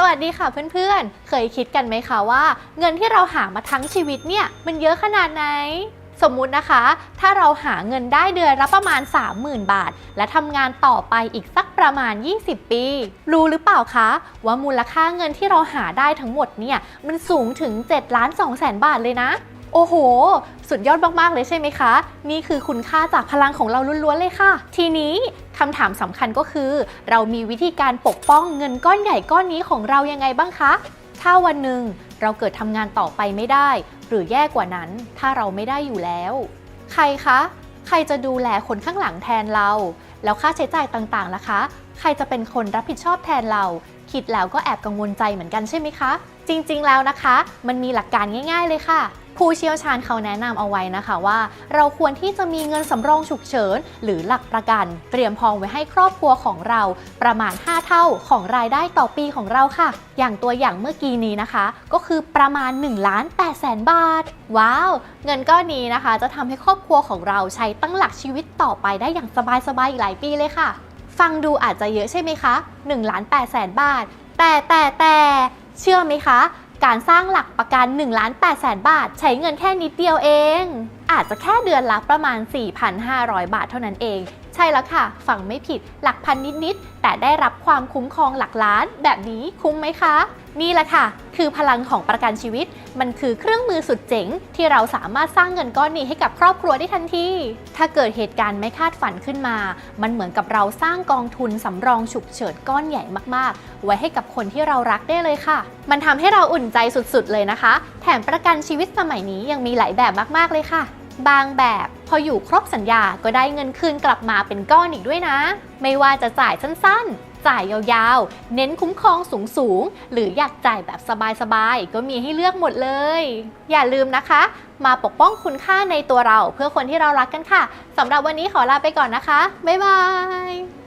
สวัสดีค่ะเพื่อนๆ เคยคิดกันไหมคะว่า เงินที่เราหามาทั้งชีวิตเนี่ยมันเยอะขนาดไหน สมมุตินะคะ ถ้าเราหาเงินได้เดือนละประมาณ 30,000 บาท และทำงานต่อไปอีกสักประมาณ 20 ปี รู้หรือเปล่าคะว่ามูลค่าเงินที่เราหาได้ทั้งหมดเนี่ยมันสูงถึง7ล้าน2แสนบาทเลยนะ โอ้โห สุดยอดมาก ๆ เลยใช่ไหมคะ นี่คือคุณค่าจากพลังของเราล้วน ๆ เลยค่ะ ทีนี้คำถามสำคัญก็คือ เรามีวิธีการปกป้องเงินก้อนใหญ่ก้อนนี้ของเรายังไงบ้างคะ ถ้าวันหนึ่งเราเกิดทำงานต่อไปไม่ได้ หรือแย่กว่านั้น ถ้าเราไม่ได้อยู่แล้ว ใครคะ ใครจะดูแลคนข้างหลังแทนเรา แล้วค่าใช้จ่ายต่างๆล่ะคะ ใครจะเป็นคนรับผิดชอบแทนเรา คิดแล้วก็แอบกังวลใจเหมือนกันใช่ไหมคะ จริง ๆ แล้วนะคะ มันมีหลักการง่าย ๆ เลยค่ะ ผู้เชี่ยวชาญเขาแนะนำเอาไว้นะคะว่า เราควรที่จะมีเงินสำรองฉุกเฉิน หรือหลักประกัน เตรียมพองไว้ให้ครอบครัวของเรา ประมาณ 5 เท่าของรายได้ต่อปีของเราค่ะ อย่างตัวอย่างเมื่อกี้นี้นะคะ ก็คือประมาณ1ล้าน8แสนบาท ว้าว เงินก้อนนี้นะคะ จะทำให้ครอบครัวของเราใช้ตั้งหลักชีวิตต่อไปได้อย่างสบายๆอีกหลายปีเลยค่ะ ฟังดูอาจจะเยอะใช่ไหมคะ1ล้าน8แสนบาท แต่แต่แต่เชื่อไหมคะ การสร้างหลักประกัน1ล้าน8แสนบาท ใช้เงินแค่นิดเดียวเอง อาจจะแค่เดือนละประมาณ 4,500 บาทเท่านั้นเอง ใช่แล้วค่ะ ฟังไม่ผิดหลักพันนิดๆ แต่ได้รับความคุ้มครองหลักล้าน แบบนี้คุ้มไหมคะ นี่แหละค่ะ คือพลังของประกันชีวิต มันคือเครื่องมือสุดเจ๋ง ที่เราสามารถสร้างเงินก้อนนี้ให้กับครอบครัวได้ทันที ถ้าเกิดเหตุการณ์ไม่คาดฝันขึ้นมา มันเหมือนกับเราสร้างกองทุนสำรองฉุกเฉินก้อนใหญ่มากๆ ไว้ให้กับคนที่เรารักได้เลยค่ะ มันทำให้เราอุ่นใจสุดๆเลยนะคะ แถมประกันชีวิตสมัยนี้ยังมีหลายแบบมากๆเลยค่ะ บางแบบ พออยู่ครบสัญญาก็ได้เงินคืนกลับมาเป็นก้อนอีกด้วยนะ ไม่ว่าจะจ่ายสั้นๆ จ่ายยาวๆ เน้นคุ้มครองสูงๆ หรืออยากจ่ายแบบสบายๆ ก็มีให้เลือกหมดเลย อย่าลืมนะคะ มาปกป้องคุณค่าในตัวเราเพื่อคนที่เรารักกันค่ะสำหรับวันนี้ขอลาไปก่อนนะคะ บ๊ายบาย